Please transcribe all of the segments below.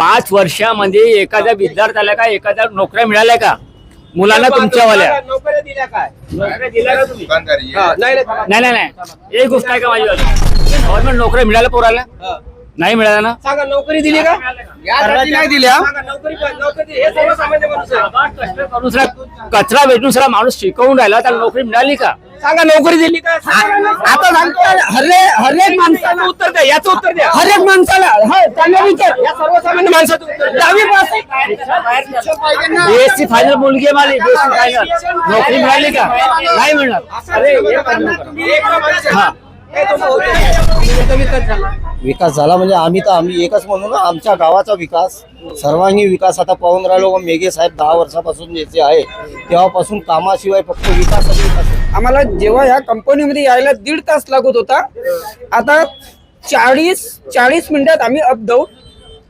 पाच वर्षामध्ये एखाद्या विद्यार्थ्याला का एखाद्या नोकऱ्या मिळाल्या का? मुलांना तुमच्यावाल्या नोकऱ्या दिल्या काय? नोकऱ्या दिल्या का तुम्ही? दुकानदारी हा, नाही नाही. नाही नाही नाही. एक गोष्ट आहे का माझी गव्हर्नमेंट नोकऱ्या मिळाल्या पोराला? हा. नाही मिळाल्या ना सांगा नोकरी दिली का यासाठी नाही दिल्या. सांगा, नोकरी नोकरी दिली. हे सर्वसामान्य माणूस आहे. माणूस रा- कचरा वेचून सरा माणूस शिकवून राहिला त्याला नोकरी मिळाली का सांगा नोकरी दिली का आता सांगतो हरे हरेक माणसाला उत्तर द्या याचं उत्तर द्या हरेक माणसाला हा त्यांना विचार या सर्वसामान्य माणसाचं उत्तर द्या. दहावी पास आहे. बीएससी फायनल मुलगी आहे माझी बीएससी फायनल नोकरी मिळाली का नाही मिळणार अरे हे पण नका. एक माणूस आहे. हा. हे तुमचं उत्तर द्या. तुमचा विकास झाला. विकास झाला म्हणजे आम्ही तर आम्ही एकच म्हणू ना आमच्या गावाचा विकास सर्वांगी विकास आता पाहून राहिलो. व मेघे साहेब दहा वर्षापासून जे आहे तेव्हापासून कामाशिवाय फक्त विकास आम्हाला जेव्हा ह्या कंपनीमध्ये यायला दीड तास लागत होता आता चाळीस चाळीस मिनिटात आम्ही अप डाऊन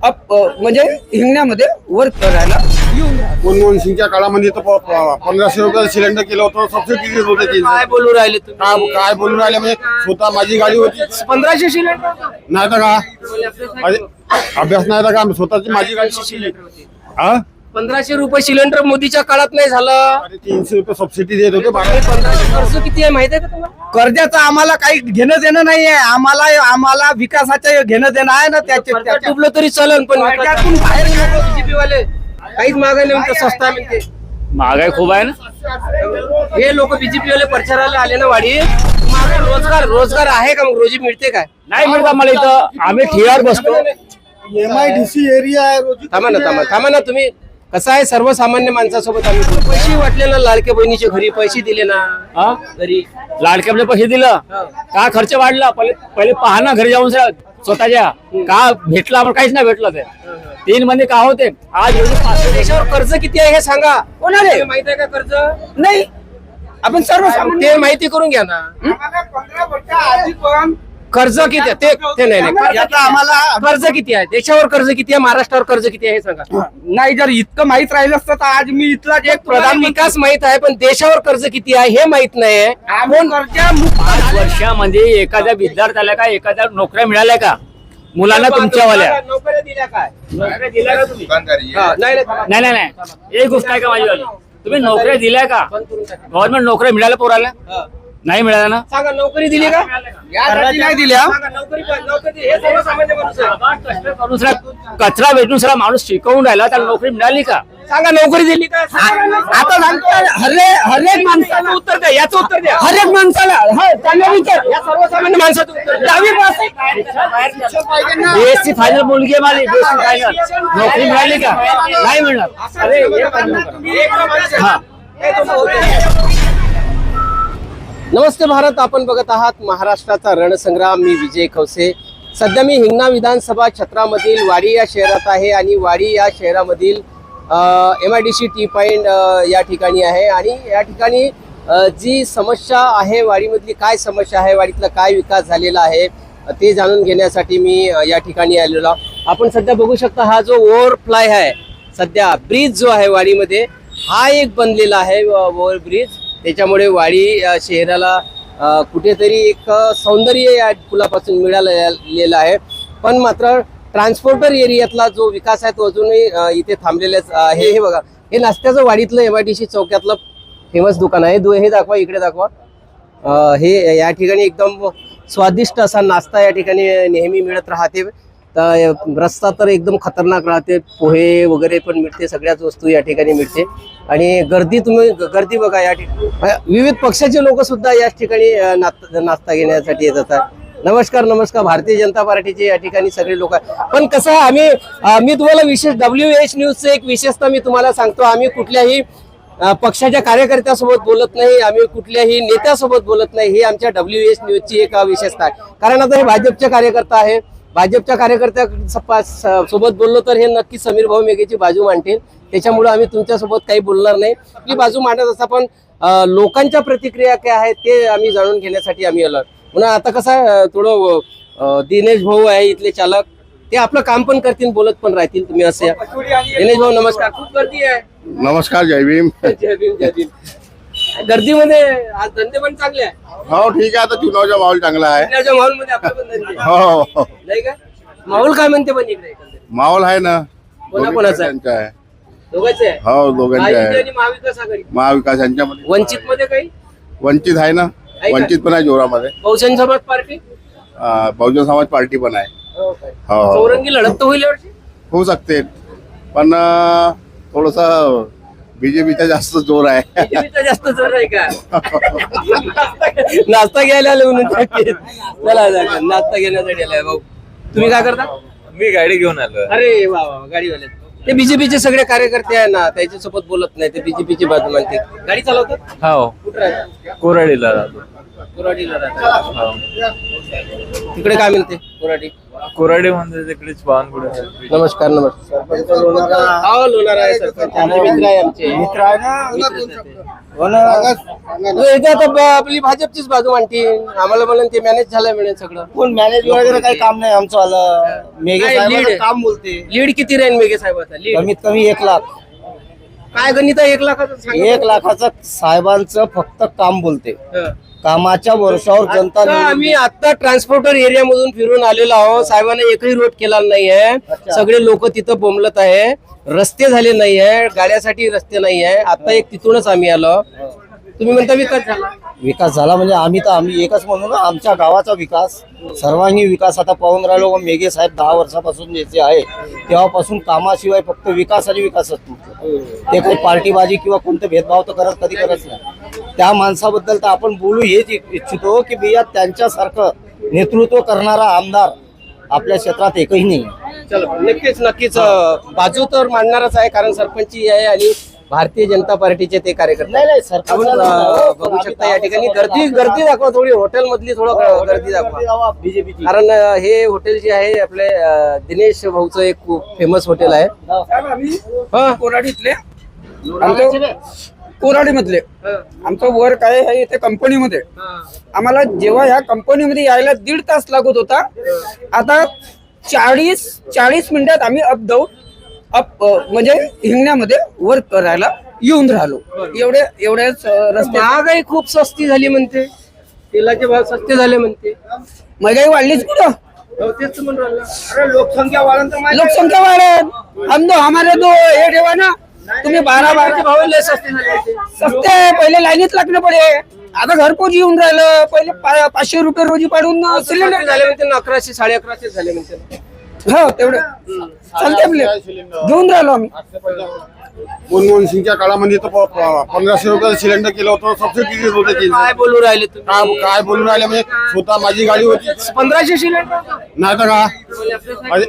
अप म्हणजे हिंगण्यामध्ये वर्क करायला मनमोहन सिंगच्या काळामध्ये तर प- प- पंधराशे रुपये सिलेंडर केलं होतं सबसिडी देत होते ते. काय बोलू राहिले काय तुम्ही? काय बोलून राहिले? म्हणजे स्वतः माझी गाडी होती. पंधराशे सिलेंडर नाही तर का? अरे, अभ्यास नाही तर का? स्वतःची माझी गाडी होती. हा पंधराशे रुपये सिलेंडर मोदीच्या काळात नाही झालं. अरे तीनशे रुपये सबसिडी देत होते बारा पंधराशे खर्च किती आहे माहिती आहे का तुम्हाला? कर्जाचं आम्हाला काही घेणं देणं नाही आहे. आम्हाला आम्हाला विकासाचं घेणं देणं आहे ना त्याचे त्याच्या- डुबलं तरी चलन पण कर्जातून बाहेर वाले. काहीच मागायला म्हणते स्वस्त आहे म्हणते. महागाई खूप आहे ना? हे लोक बीजेपी वाले प्रचाराला आले ना वाडी मागे रोजगार रोजगार आहे का मग? रोजी मिळते काय? नाही मिळत मला इथं. आम्ही ठियावर बसतो. M I D C area आहे रोजी थांबा ना थांबा थांबा ना तुम्ही. कसं आहे? सर्वसामान्य माणसासोबत आम्ही. पैसे वाटले ना लाडक्या बहिणीचे घरी? पैसे दिले ना हा? घरी? लाडक्यामध्ये पैसे दिलं? का खर्च वाढला? पहिले पहिले पहा ना घरी जाऊन स- स्वतःच्या. का भेटलं? आपण काहीच नाही भेटलं ते. तीन महिने का होते? आज एवढी देशावर कर्ज किती आहे हे सांगा. कोणाले? तुम्ही माहीत आहे का कर्ज? नाही. आपण सर्व ते माहिती करून घ्या ना. कर्ज किती आहे? ते ते नाही नाही. याचा आम्हाला कर्ज किती आहे? देशावर कर्ज किती आहे? महाराष्ट्रावर कर्ज किती आहे? हे सांगा. नाही जर इतकं माहीत राहिलं असतं तर आज मी इथला एक प्रधान विकास माहीत आहे पण देशावर कर्ज किती आहे हे माहीत नाही कोण कर्जा मुक्त पाच वर्षामध्ये एखाद्या विद्यार्थ्याला का एखाद्या नोकऱ्या मिळाल्या का? मुलांना तुमच्यावाल्या नोकऱ्या दिल्या काय? नोकऱ्या दिल्या का तुम्ही? दुकानदारी हा, नाही नाही, थांबा. नाही नाही नाही. एक गोष्ट आहे का माझी तुम्ही नोकऱ्या दिल्या का? बंद करून टाका. गव्हर्नमेंट नोकऱ्या मिळाल्या पोराला? हा. नाही मिळाल्या ना? सांगा नोकरी दिली का? नाही दिल्या. सांगा, नोकरी नोकरी दिली. हे सर्वसामान्य माणूस आहे. माणूस रा- कचरा वेचून सरा माणूस शिकवून राहिला त्याला नोकरी मिळाली का? सांगा नोकरी दिली का? आता सांगतो हरे हरेक माणसाला उत्तर द्या याचं उत्तर द्या. हरेक माणसाला हा त्यांना विचार. या सर्वसामान्य माणसाचं उत्तर. दहावी पास आहे. बीएससी फायनल मुलगी आहे माझी बीएससी फायनल नोकरी मिळाली का? नाही मिळणार. अरे हे. नमस्ते भारत आपण बघत आहात महाराष्ट्राचा रणसंग्राम. मी विजय खवसे. सध्या मी हिंगणा विधानसभा क्षेत्रामधील वाडी या शहरात आहे आणि वाडी या शहरामधील M I D C T point या ठिकाणी आहे. आणि या ठिकाणी जी समस्या आहे वाडीमधली काय समस्या आहे वाडीतला काय विकास झालेला आहे ते जाणून घेण्यासाठी मी या ठिकाणी आलेलो आपण सध्या बघू शकता हा जो ओव्हरफ्लाय आहे सध्या ब्रिज जो आहे वाडीमध्ये हा एक बनलेला आहे ओव्हर ब्रिज त्याच्यामुळे वाडी शहराला कुठेतरी एक सौंदर्य या पुलापासून मिळालेलं आहे. पण मात्र ट्रान्सपोर्टर एरियातला जो विकास आहे तो अजूनही इथे थांबलेलाच आहे. हे बघा हे नाश्त्याचं वाडीतलं एम आय डी सी चौक्यातलं फेमस दुकान आहे. दु- हे दाखवा इकडे दाखवा. हे या ठिकाणी एकदम स्वादिष्ट असा नाश्ता या ठिकाणी नेहमी मिळत राहते. तर रस्ता तर एकदम खतरनाक राहते. पोहे वगैरे पण मिळते सगळ्याच वस्तू या ठिकाणी मिळते. आणि गर्दी तुम्ही गर्दी बघा या ठिकाणी विविध पक्षाचे लोक सुद्धा या ठिकाणी अ, नाचता नाश्ता घेण्यासाठी येत असतात नमस्कार नमस्कार. भारतीय जनता पार्टीचे या ठिकाणी सगळे लोक आहेत. पण कसं आहे आम्ही मी तुम्हाला विशेष डब्ल्यू एच न्यूजचं एक विशेषता मी तुम्हाला सांगतो आम्ही कुठल्याही पक्षाच्या कार्यकर्त्यासोबत बोलत नाही आम्ही कुठल्याही नेत्यासोबत बोलत नाही. ही आमच्या डब्ल्यू एच न्यूजची एक विशेषता आहे. कारण आता हे भाजपचे कार्यकर्ता आहे. भाजपच्या कार्यकर्त्या सोबत बोललो तर हे नक्की समीर भाऊ मेघेची बाजू मांडतील. त्याच्यामुळे आम्ही तुमच्यासोबत काही बोलणार नाही. आपली बाजू मांडत असता पण लोकांच्या प्रतिक्रिया काय आहेत ते आम्ही जाणून घेण्यासाठी आम्ही आलो. म्हणून आता कसं थोडं दिनेश भाऊ आहे इथले चालक. ते आपलं काम पण करतील बोलत पण राहतील तुम्ही असं. दिनेश भाऊ नमस्कार. खूप गर्दी आहे. नमस्कार जय भीम. जय भीम जय भीम. गर्दीमध्ये आज धंदे पण चांगले आहे. हो ठीक आहे. आता चुनावचा माहोल चांगला आहे. माहोलमध्ये आपले पण धंदे हो हो. नाही का? माहोल काय म्हणते पण इकडे एकंदरीत? माहोल आहे ना. कोणाकोणाचं आहे? त्यांचं आहे. दोघांचे आहे? हो दोघांचे महायुती आहे. आणि महाविकास आघाडी. महाविकास यांच्यामध्ये. वंचित मध्ये काही? वंचित आहे ना. का? वंचित पण आहे जोरामध्ये. बहुजन समाज पार्टी? अं, बहुजन समाज पार्टी पण आहे. हो काय? हो. चौरंगी लढत तर होईल यावर्षी? होऊ शकते. पण थोडस बीजेपीचा जास्त जोर आहे. जास्त जोर आहे का? नाश्ता- घ्यायला आले म्हणून नक्कीच. चला चला, नाश्ता घेण्यासाठी आलाय भाऊ. तुम्ही काय करता? मी गाडी घेऊन आलो अरे वा वा गाडीवाले ते बीजेपीचे सगळे कार्यकर्ते आहे ना त्याच्यासोबत बोलत नाही ते बीजेपीची बाजू मानते गाडी चालवतात? हो. कुठं राहतात? कोराडीला राहतो. कोराडीला राहतात. हो. तिकडे काय म्हणते? कोराडी. कोराडी म्हणजे तिकडेच बावनकुळे नमस्कार नमस्कार. हो लोणारा आहे सरपंच आमचे मित्र आहे आमचे. मित्र आहे ना. हो ना. तो इथे आता ब- आपली भाजपचीच बाजू मांडते आम्हाला म्हणून ते मॅनेज झालंय म्हणे सगळं. कोण मॅनेज वगैरे काही काम नाही. आमचं आलं. मेघे काय साहेबांचं lead आहे? काम बोलते. लीड किती राहील मेघे साहेबाचा? लीड कमीत कमी एक लाख. काय गणित आहे? एक लाखाचं सांगा एक. लाखाचं साहेबांचं फक्त काम बोलते. हं. कामाच्या वर्षावर जनता आता निवडून आम्ही आता ट्रान्सपोर्टर एरिया मधून फिरून आलेलो आहोत. साहेबांनी एकही रोड केला नाहीये. सगळे लोक तिथं बोंबलत आहे. रस्ते झाले नाहीये. गाड्यासाठी रस्ते नाही आहे आता एक तिथूनच आम्ही आलो. तुम्ही म्हणता विकास झाला. विकास झाला म्हणजे आम्ही तर आम्ही एकच म्हणू ना आमच्या गावाचा विकास. सर्वांगी विकास आता पाहून राहिलो व मेघे साहेब दहा वर्षापासून जे जे आहे तेव्हापासून कामाशिवाय फक्त विकास आणि विकासच. तुमचं ते काही पार्टीबाजी किंवा कोणते भेदभाव तर करत कधी करत नाही. त्या माणसाबद्दल तर आपण बोलू हेच इच्छितो की बिया त्यांच्यासारखं नेतृत्व करणारा आमदार आपल्या क्षेत्रात एकही नाही. चलो नक्कीच नक्कीच बाजू तर मांडणारच आहे कारण सरपंची आहे आणि भारतीय जनता पार्टीचे ते कार्यकर्ते नाही नाही आपण सरपंच अं, बघू शकता या ठिकाणी. गर्दी गर्दी दाखवा थोडी हॉटेल मधली थोडं गर्दी दाखवा. बीजेपीची कारण हे हॉटेल जे आहे आपले दिनेश भाऊचं एक खूप फेमस हॉटेल आहे. हा. कोराडीतले. आमचं कोराडी मधले आमचं वर्क आहे हे इथे कंपनीमध्ये. आम्हाला जेव्हा ह्या कंपनीमध्ये यायला दीड तास लागत होता आता चाळीस चाळीस मिनिटात आम्ही अप डाऊन अप म्हणजे हिंगण्यामध्ये वर्क करायला येऊन राहिलो. एवढे एवढ्याच रस्ते महागाई खूप सस्ती झाली म्हणते. तेलाचे भाव सस्ते झाले म्हणते. महागाई वाढलीच कुठं? हो, तेच तर म्हणून राहिलो. अरे लोकसंख्या महागाई- लोकसंख्या वाढेल हम दो हमारे दो हे ठेवा ना. तुम्ही बारा बारा तेलाचे भाव लय सस्ते. सस्ते. पहिले लाईनीत लागणं पडे. आता घरपोच येऊन राहिलं. पहिले पा- पाचशे रुपये रोजी पाडून सिलेंडर झाले म्हणते ना अकराशे साडे अकराशे झाले म्हणते हो तेवढे. चालते आपले. घेऊन राहिलो आम्ही. मनमोहन सिंगच्या काळामध्ये तर प- प- पंधराशे रुपयाचं सिलेंडर केलं होतं सबसिडी देत होते? ते. काय बोलू राहिले काय तुम्ही? काय बोलून राहिले? म्हणजे स्वतः माझी गाडी होती. पंधराशे सिलेंडर नाही तर का? अरे,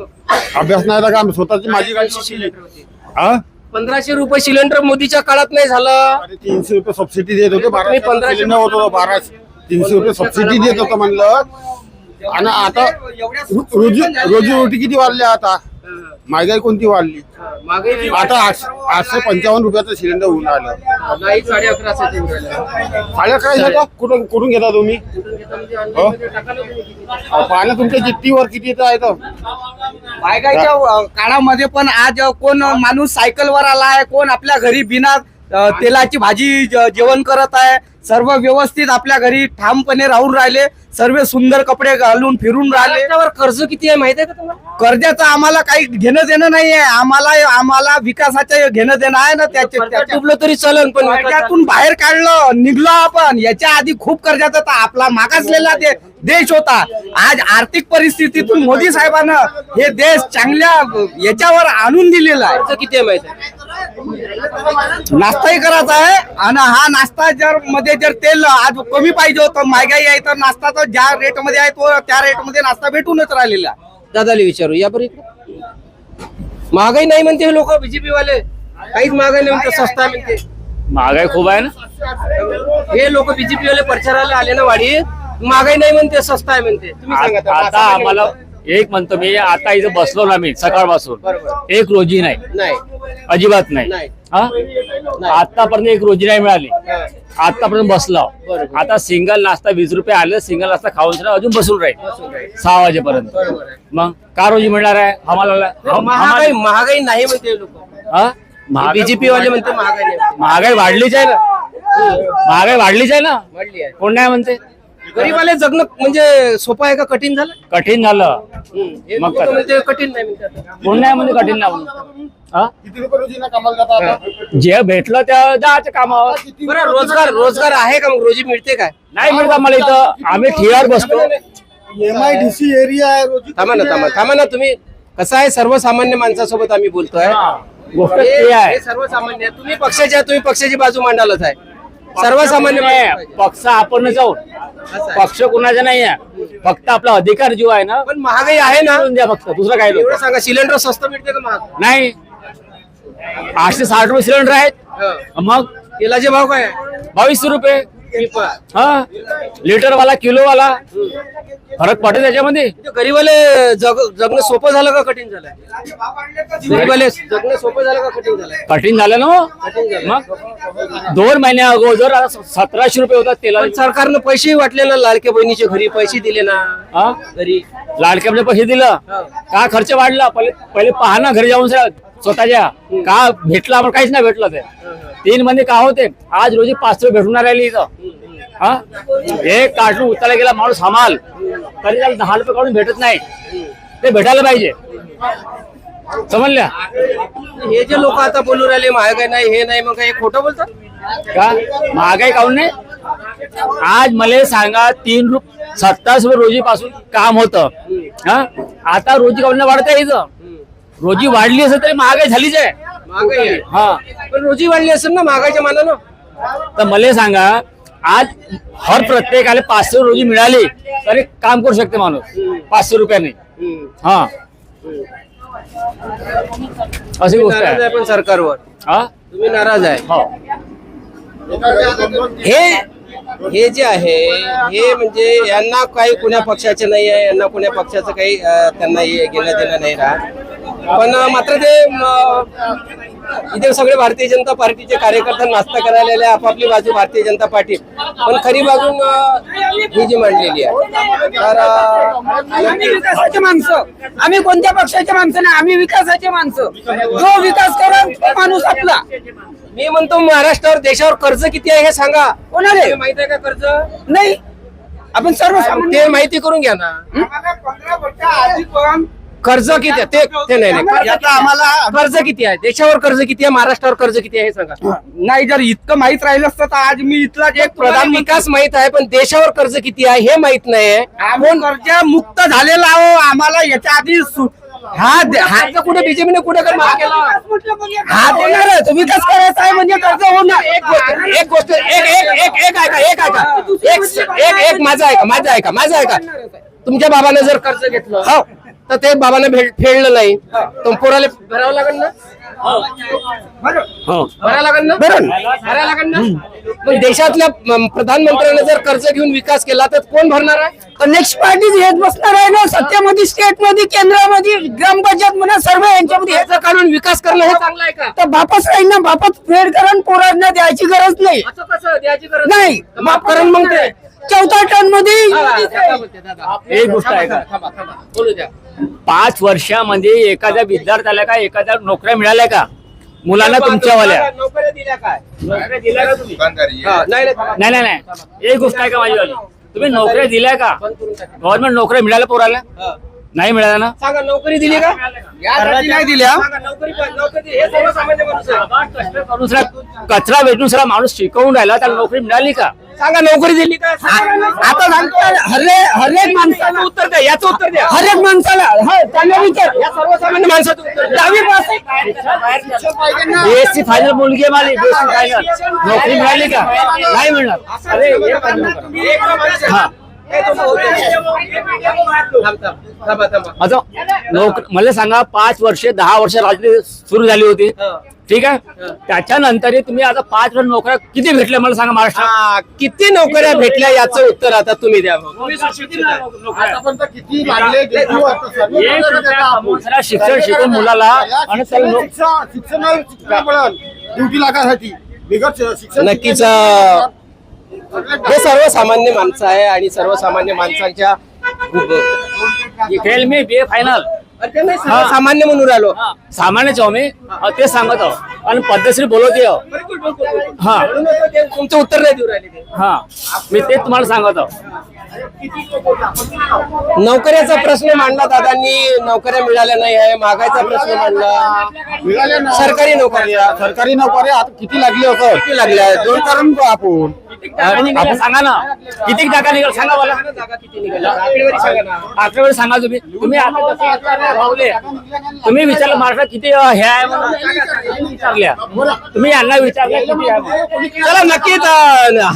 अभ्यास नाही तर का? स्वतःची माझी गाडी होती. हा? पंधराशे रुपये सिलेंडर मोदीच्या काळात नाही झालं. अरे तीनशे रुपये सबसिडी देत होते पंधराशे सिलेंडर होत होतं बारा तीनशे रुपये सबसिडी देत होतं म्हणलं. आणि आता रोजी रोजी रोटी किती वाढल्या आता? महागाई कोणती वाढली? आता आठ- आठशे पंचावन्न रुपयाचं सिलेंडर होऊन राहिलं नाही साडे. साड्या काय घेता कुठून कुठून घेता तुम्ही? हो? अहो, पाहिलं तुमच्या चिठ्ठीवर किती येतं आहे तर. महागाईच्या काळामध्ये पण आज कोण माणूस सायकलवर आलाय कोण आपल्या घरी बिना तेलाची भाजी जेवण करत आहे. सर्व व्यवस्थित आपल्या घरी ठामपणे राहून राहिले. सर्व सुंदर कपडे घालून फिरून राहिले. महाराष्ट्रावर कर्ज किती आहे माहिती आहे का कर्जाचं आम्हाला काही घेणं देणं नाहीये. आम्हाला आम्हाला विकासाचं घेणं देणं आहे ना त्याचे डुबलं तरी चालन पण कर्जातून बाहेर काढलं निघलो आपण. याच्या आधी खूप कर्जात होता आपला मागासलेला देश होता. आज आर्थिक परिस्थितीतून मोदी साहेबांना हे देश चांगल्या याच्यावर आणून दिलेला आहे. किती आहे माहिती आहे? नाश्ताही करायचा आहे. आणि हा नाश्ता जर मध्ये जर तेल आज कमी पाहिजे होतं महागाई आहे तर नाश्ता तर ज्या रेटमध्ये आहे तो त्या रेटमध्ये नाश्ता भेटूनच राहिलेला. दादाला विचारू या बरं इकडे. महागाई नाही म्हणते हे लोक बीजेपी वाले. काहीच महागाई नाही म्हणते स्वस्त आहे म्हणते. महागाई खूप आहे ना? हे लोक बीजेपी वाले प्रचाराला आले ना वाडी महागाई नाही म्हणते स्वस्त आहे म्हणते. तुम्ही सांगा. आता आम्हाला एक म्हणतो मी आता इथं बसलो ना मी सकाळपासून. एक रोजी नाही. अजिबात नाही. हा? आतापर्यंत एक रोजी नाही मिळाली. हा. आतापर्यंत बसलो. आता सिंगल नाश्ता वीस रुपये आलं सिंगल नाश्ता खाऊन अजून बसून राहील. सहा वाजेपर्यंत. मग का रोजी मिळणार आहे? आम्हाला हम- महागाई नाही म्हणते लोक. हा? बीजेपी वाले म्हणते महागाई. महागाई वाढलीच आहे ना. महागाई वाढलीच आहे ना. कोण नाही म्हणते? गरीबाले जगणं म्हणजे सोपं आहे का? कठीण झालं? कठीण झालं. हे मग लोकं काय? म्हणते कठीण नाही म्हणते कोण नाही म्हणते कठीण नाही म्हणून. हा? किती रुपये रोजीना कामाला जातात आता? जे भेटलं त्या जायचं कामावर. किती बरं रोजगार रोजगार आहे का मग? रोजी मिळते काय? नाही मिळत आम्हाला इथं. आम्ही ठियावर बसतो. एमआयडीसी एरिया आहे रोजी. थांबा ना थांबा. थांबा ना तुम्ही. कसं आहे? सर्वसामान्य माणसासोबत आम्ही बोलतोय. गोष्ट हे ते आहे. हे सर्वसामान्य आहे. तुम्ही पक्षाच्या तुम्ही पक्षाची बाजू मांडालच आहे. सर्वसामान्य नाही. पक्ष आपण आहे. पक्ष कुणाचा नाही आहे फक्त आपला अधिकार जो आहे ना पण महागाई आहे ना द्या फक्त दुसरं काय एवढं नको. सांगा सिलेंडर स्वस्त मिळते का महाग नाही आठशे साठ रुपये सिलेंडर आहेत हं. मग तेलाचे भाव काय आहे? बावीसशे रुपये. हा? लिटर वाला किलो वाला फरक पडतो त्याच्यामध्ये म्हणजे गरीबाले जग जगणं सोपं झालं का कठीण झालं? गरीबाले जगणं सोपं झालं का कठीण झालं? कठीण झालं ना हो. मग? दोन महिन्या अगोदर सतराशे रुपये होतात तेला पण सरकारनं पैसे वाटले ना लाडक्या बहिणीचे घरी पैसे दिले ना. हा? घरी. लाडक्यामध्ये पैसे दिलं? का खर्च वाढला? पहिले पहिले पहा ना घरी जाऊन स- स्वतःच्या का भेटला आम्हाला काहीच नाही भेटलं ते. तीन महिने का होते? आज रोजी पाच रुपये भेटून राहिले इथं. हा? एक कार्टून उचलला गेला माणूस हमाल. तरी त्याला दहा रुपये काढून भेटत नाही. ते भेटायला पाहिजे. समजल्या? हे जे लोक आता बोलू राहिले महागाई नाही हे नाही मग हे खोटं बोलतात? का? महागाई काऊन नाही? आज मला सांगा तीन रुप सत्तावीस रोजी पासून काम होतं. हा? आता रोजी काऊन वाढत आहे इथं? रोजी वाढली असेल तरी महागाई झालीच आहे. महागाई आहे. हा. पण रोजी वाढली असेल ना महागाईच्या मानानं? तर मला सांगा आज हर प्रत्येकाला पाचशे रोजी मिळाली तरी काम करू शकते माणूस. पाचशे रुपयाने हम्म. हा. अशी गोष्ट नाराज आहे आहे पण सरकारवर. हा? तुम्ही नाराज आहे. हो. हे हे जे आहे हे म्हणजे यांना काही कुण्या पक्षाचे नाही आहे यांना कुण्या पक्षाचं काही अं, त्यांना हे घेणं देणं नाही राहत. पण मात्र ते इथे सगळे भारतीय जनता पार्टीचे कार्यकर्ते नाश्ता करायला आले, आपापली बाजू भारतीय जनता पार्टी. पण खरी बाजून ही जी मांडलेली आहे. तर आम्ही विकासाचे माणसं. आम्ही कोणत्या पक्षाचे माणसं नाही आम्ही विकासाचे माणसं. जो विकास करेल तो माणूस आपला. मी म्हणतो महाराष्ट्रावर देशावर कर्ज किती आहे हे सांगा. कोणाले? माहीत आहे का कर्ज? नाही. आपण सर्व ते माहिती करून घ्या ना. कर्ज किती आहे? ते ते नाही नाही. याचा आम्हाला कर्ज किती आहे? देशावर कर्ज किती आहे? महाराष्ट्रावर कर्ज किती आहे? हे सांगा. नाही जर इतकं माहीत राहिलं असतं तर आज मी इथलाच एक प्रधान विकास माहीत आहे पण देशावर कर्ज किती आहे हे माहीत नाही आम्ही कर्ज मुक्त झालेला आहो आम्हाला याच्या आधी सु- हा दे- हा हा कुठे? बीजेपीने कुठे कर माफ केला? हा देणारच विकास करायचा आहे म्हणजे कर्ज होणार. एक गोष्ट एक गोष्ट एक एक एक एक ऐका एक ऐका. एक एक एक माझं ऐका माझं ऐका माझं ऐका. तुमच्या बाबाने जर कर्ज घेतलं हो. तर ते बाबाने भेट- फेडलं नाही. तर पोराला भरावं लागेल ना? हो. भरावं लागेल ना? भरावं लागेल ना? मग देशातल्या प्रधानमंत्र्याने जर कर्ज घेऊन विकास केला तर कोण भरणार आहे? नेक्स्ट पार्टी हेच बसणार आहे ना सत्तेमध्ये स्टेटमध्ये केंद्रामध्ये ग्रामपंचायत म्हणा सर्व यांच्यामध्ये हेच याचं काढून विकास करणं हे चांगलं आहे का? तर बापच राहील ना. बापच फेड करा आणि पोरांना द्यायची गरज नाही. असं कसं? द्यायची गरज नाही. माफ करून मग ते चौथा टर्ममध्ये एक गोष्ट आहे का? बोलू द्या. पाच वर्षामध्ये एखाद्या विद्यार्थ्याला का एखाद्या नोकऱ्या मिळाल्या का? मुलांना तुमच्यावाल्या हा, नाही नाही. नाही नाही नाही. एक गोष्ट आहे का माझीवाली तुम्ही नोकऱ्या दिल्या का. गव्हर्नमेंट नोकऱ्या मिळाल्या पोराला? हा. नाही मिळाल्या ना? सांगा नोकरी दिली का? नाही दिल्या? सांगा नोकरी पण- नोकरी दिली. सर्वसामान्य माणूस आहे. कष्ट करून सगळा कचरा वेचून सगळा माणूस शिकवून राहिला त्याला नोकरी मिळाली का? सांगा नोकरी दिली का? आता सांगतो हरे हरेक माणसाला उत्तर द्या याचं उत्तर द्या. हरेक माणसाला हा त्यांना विचार. या सर्वसामान्य माणसाचं उत्तर. दहावी पास. बीएससी फायनल मुलगी आहे माझी बीएससी फायनल नोकरी मिळाली का? नाही मिळणार. अरे हे नका. मला सांगा पाच वर्षे दहा वर्ष राजनीती सुरू झाली होती. ठीक आहे? त्याच्यानंतर तुम्ही आता पाच वर्ष नोकऱ्या किती भेटल्या मला सांगा महाराष्ट्रात? हा, किती नोकऱ्या भेटल्या याचं उत्तर आता तुम्ही द्या मग. आतापर्यंत किती लागले किती वाजता सर्व एक रुपया कमवून सगळा शिक्षण शिकून मुलाला आणि मिळेल ड्युटी लागासाठी बिगर शिक्षण नक्कीच अं, हे सर्वसामान्य माणसं आहे आणि सर्वसामान्य माणसांच्या फेल मी बी फायनल नाही, सर्वसामान्य म्हणून राहिलो. सामान्यच आहो मी. तेच सांगत आहो. आणि पद्धतशीर बोलवते आहो हा. तुमचं उत्तर नाही देऊ राहिले ते. हा. मी तेच तुम्हाला सांगत आहो. नोकऱ्याचा प्रश्न मांडला दादांनी. नोकऱ्या मिळाल्या नाही आहे. महागाईचा प्रश्न मांडला. मिळाल्या ना सरकारी नोकऱ्या. सरकारी नोकऱ्या आता किती लागली होतं? किती लागल्या? दोन कारण तो आपण सांगा ना. किती जागा निघाल सांगा मला आकडेवारी सांगा तुम्ही. तुम्ही तुम्ही विचारलं महाराष्ट्रात किती हे आहे म्हणून? विचारल्या. तुम्ही यांना विचारल्या किती आहे म्हणून. चला नक्कीच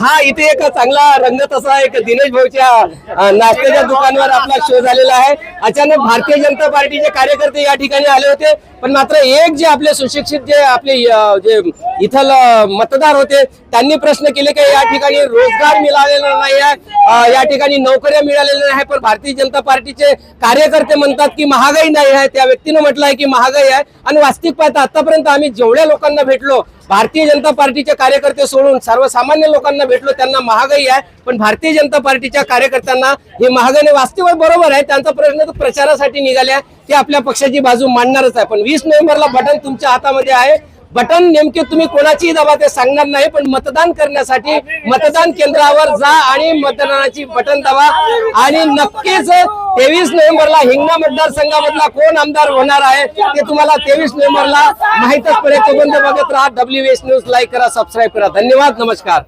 हा इथे एक चांगला रंगत असा एक दिनेश भाऊच्या नाश्त्याच्या दुकानावर आपला शो झालेला आहे. अचानक भारतीय जनता पार्टीचे कार्यकर्ते या ठिकाणी आले होते. पण मात्र एक जे आपले सुशिक्षित जे आपले जे इथल मतदार होते त्यांनी प्रश्न केले की या ठिकाणी रोजगार मिळालेला नाही आहे या ठिकाणी नोकऱ्या मिळालेल्या नाही पण भारतीय जनता पार्टीचे कार्यकर्ते म्हणतात की महागाई नाही आहे. त्या व्यक्तीनं म्हटलं आहे की महागाई आहे. आणि वास्तविक पाहता आतापर्यंत आम्ही जेवढ्या लोकांना भेटलो भारतीय जनता पार्टीचे कार्यकर्ते सोडून सर्वसामान्य लोकांना भेटलो त्यांना महागाई आहे. पण भारतीय जनता पार्टीच्या कार्यकर्त्यांना ही महागाई वास्तव बरोबर आहे. त्यांचा प्रश्न प्रचारासाठी निघाले आहे ते आपल्या पक्षाची बाजू मांडणारच आहे. पण वीस नोव्हेंबरला बटन तुमच्या हातामध्ये आहे. बटन नेमके तुम्ही कोणाची दाबा ते सांगणार नाही पण मतदान करण्यासाठी मतदान केंद्रावर जा आणि मतदानाची बटन दाबा. आणि नक्कीच तेवीस नोव्हेंबरला हिंगणा मतदारसंघामधला कोण आमदार होणार आहे ते तुम्हाला तेवीस नोव्हेंबरला माहीतच पडेल. बघत राहा. डब्ल्यू एस न्यूज लाईक करा सबस्क्राईब करा. धन्यवाद नमस्कार.